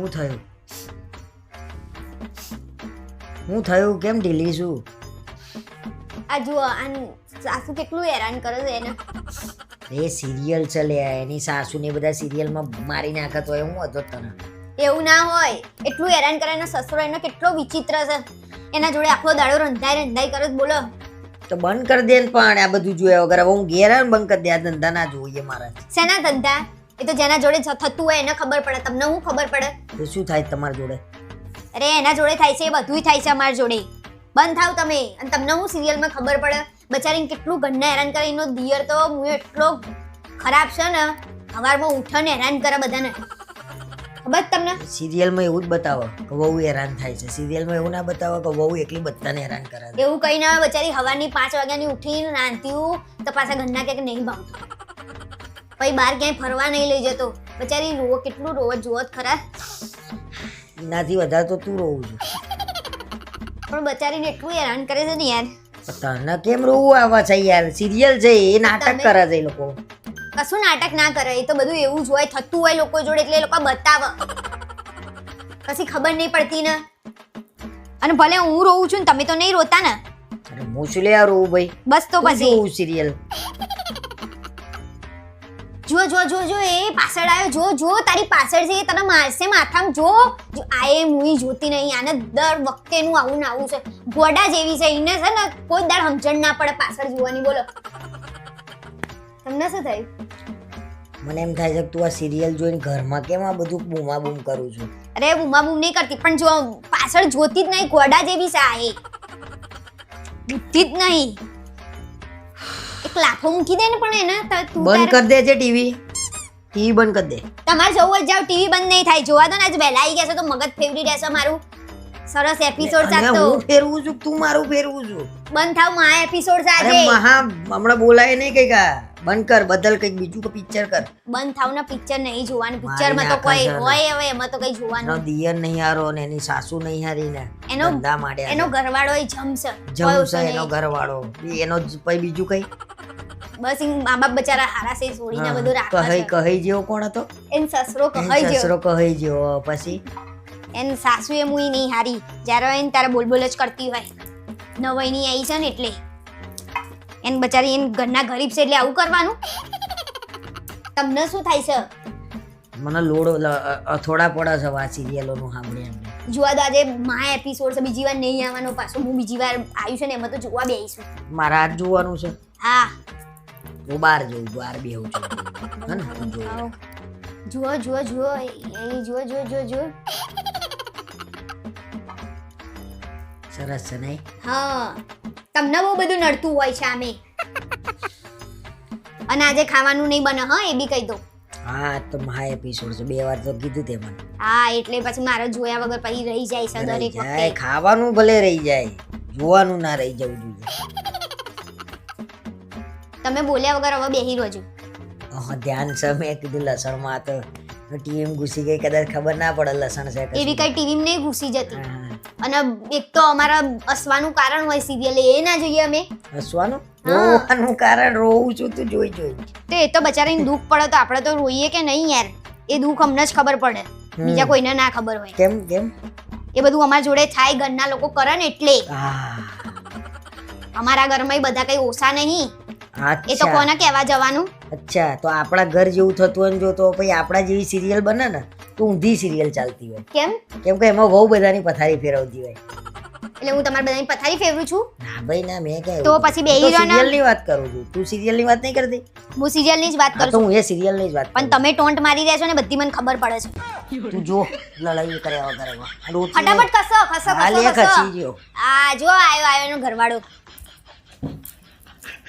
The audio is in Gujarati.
શું થયું? હું થયું? કેમ ઢીલી છું? આ જુઓ આ સાસુ કેટલું હેરાન કરે છે એને. એ સિરિયલ ચલે એની સાસુ ને બધા સિરિયલમાં મારી નાખત હોય હું હતો તને. એવું ના હોય. એટલું હેરાન કરે એનો સસરો એનો કેટલો વિચિત્ર છે. એના જોડે આખો દાડો રંધાઈ રંધાઈ કરે બોલો. તો બંધ કરી દે ને પણ આ બધું જોયા વગર. હવે હું ઘેર બંધ કરી દે આ ધંધા ના જોઈએ મારા. શેના ધંધા? એ તો જેના જોડે થતું હોય એને ખબર પડે. તમને હું ખબર પડે? તો શું થાય તમારા જોડે? અરે એના જોડે થાય છે એ બધુંય થાય છે અમારા જોડે. બંધ થાવ તમે. અને તમને હું સિરિયલમાં ખબર પડે. બચારીને કેટલું ઘરના હેરાન કરે. એનો દિયર તો હું એટલો ખરાબ છે ને સવારમાં ઉઠાને હેરાન કરે બધાને. ખબર તમને? સિરિયલમાં એવું જ બતાવો કે વહુ હેરાન થાય છે. સિરિયલમાં એવું ના બતાવો કે વહુ એકલી બધાને હેરાન કરે એવું કઈ ના બચારી હવાની પાંચ વાગ્યાની ઉઠીને નાનતીયું તો પાછા ઘરના કે નહીં ભાવતું. પછી બહાર ક્યાંય ફરવા નહીં લઈ જતો. બચારી રોવો કેટલું રોવો જોવો ખરા. એનાથી વધારે તો તું રોવું છું. પણ બચારીને એટલું હેરાન કરે છે ને યાર. તને કેમ રોવું આવે છે યાર? સિરિયલ છે એ નાટક કરે છે એ લોકો. કશું નાટક ના કરે એ તો બધું એવું જ હોય થતું હોય લોકો જોડે એટલે એ લોકો બતાવે. પછી ખબર નહીં પડતી ને. અને ભલે હું રોવું છું ને તમે તો નહીં રોતા ને. અરે હું શું લે આ રોવું ભાઈ? બસ તો પછી. રોવું સિરિયલ? જો જો જો જો એ પાછળ આવ્યો. જો જો તારી પાછળ છે એ તને મારશે માથામાં. જો જો આ એ મુવી જોતી નહીં આને દર વખતેનું આવું ને આવું છે. ગોડા જેવી છે એને છે ને કોઈ દાડ સમજણ ના પડે પાછળ જોવાની બોલો. તમને શું થયું? મને એમ થાય છે તું આ સિરિયલ જોઈને ઘરમાં કેમ આ બધું બૂમા બૂમ કરું છું? અરે બૂમા બૂમ નહીં કરતી પણ જો પાછળ જોતી જ નહીં ગોડા જેવી છે આ એ. બુદ્ધિ જ નહીં. એક લાફો મૂકી દે ને પણ એને તું બંધ કરી દે છે ટીવી. ટીવી બંધ કરી દે. તમારે જવું હોય જાવ ટીવી બંધ નહીં થાય. જોવા દો ને આજ વહેલા આવી ગયા છે તો મગજ ફેવરી રહેશે મારું. સરસ એપિસોડ તો હું ફેરવું છું તું મારું ફેરવું છું? બંધ થાવમાં એપિસોડ છે મહા હમણાં બોલાય નહીં કઈ કા બંધ કર બદલ કંઈક બીજું કે પિક્ચર કર. બંધ થાવ ને પિક્ચર નહીં જોવાનું. પિક્ચરમાં તો કોઈ હોય હવે એમાં તો કઈ એનો નો દિયર નહીં હારો ને એની સાસુ નહીં હારી ને એનો- ધંધા માટે એનો ઘરવાળો એ જમશે. જમશે એનો ઘરવાળો. એનો પછી બીજું કઈ? બસ ઈ મા બાપ બચારા હારા સે છોડીને બધું રાખે કહી કહી જેવો કોણ હતો? એન સસરો કહી જેવો. સસરો કહી જેવો. પછી? એન સાસુ એ મુઈ નહીં હારી. જ્યારે એન તારે બોલ બોલ જ કરતી હોય. નવાઈની આવી છે ને એટલે. એન બચારી એન ઘરના ગરીબ છે એટલે આવું કરવાનું. તમને શું થાય છે? મને લોડો થોડા પડે છે આ સિરિયલોનું સાંભળી એમને જોવા દો આજે મા એપિસોડ છે બીજી વાર નહીં આવવાનો. પાછો હું બીજી વાર આવ્યું છે ને એમાં તો જોવા બેસીશું મારા આજ જોવાનું છે. હા. હું બહાર જઉં બહાર બેહું છું. હે ને? તું જોઈ જુઓ જુઓ જુઓ. એ જુઓ જુઓ જુઓ જુઓ. સરસ છે નહીં? હા. તમને બહુ બધું નડતું હોય છે આમે. અને આજે ખાવાનું નહીં બને હા એ બી કહી દો હા તો મહા એપિસોડ છે. બે વાર તો કીધું તે મને. હા એટલે પછી મારે જોયા વગર પછી રહી જાય છે દરેક વખતે. ખાવાનું ભલે રહી જાય. જોવાનું ના રહી જવું જોઈએ. તમે બોલ્યા વગર હવે બેહી રોજો ધ્યાન છે મેં કીધું લસણમાં તો ટીમ ઘૂસી ગઈ કદાચ ખબર ના પડે લસણ છે એવી કઈ ટીવી નહીં ઘૂસી જતી. અને એક તો અમારા હસવાનું કારણ હોય સિરિયલ એ ના જોઈએ અમે. હસવાનું રોવાનું કારણ રોવું છું તું જોઈ જોઈ. તો એ તો બચારાને દુઃખ પડે તો આપણે તો રોઈએ કે નહીં યાર? એ દુઃખ અમને જ ખબર પડે. બીજા કોઈને ના ખબર હોય. કેમ કેમ? એ બધું અમારા જોડે થાય ઘરના લોકો કરે ને એટલે. અમારા ઘરમાં બધા કઈ ઓછા નહીં. એ તો કોને કહેવા જવાનું? અચ્છા તો આપણા ઘર જેવું થતું હોય ને જો તો પછી આપણા જેવી સિરિયલ બને ને તો ઊંધી સિરિયલ ચાલતી હોય. કેમ? કેમ કે એમાં બહુ બધાની પથારી ફેરવતી હોય. એટલે હું તમારા બધાની પથારી ફેરવું છું? ના ભાઈ ના મેં કહે તો પછી બે હીરો સિરિયલ ને. વાત કરું છું. તું સિરિયલની વાત નહીં કરતી? હું સિરિયલની જ વાત કરું છું. હું એ સિરિયલની જ વાત પણ તમે ટોન્ટ મારી રહ્યા છો ને બધી મને ખબર પડે છે. તું જો લડાઈ કર્યા વગર. ફટાફટ કસો કસો કસો આ જો આયો આયો એનો ઘરવાળો.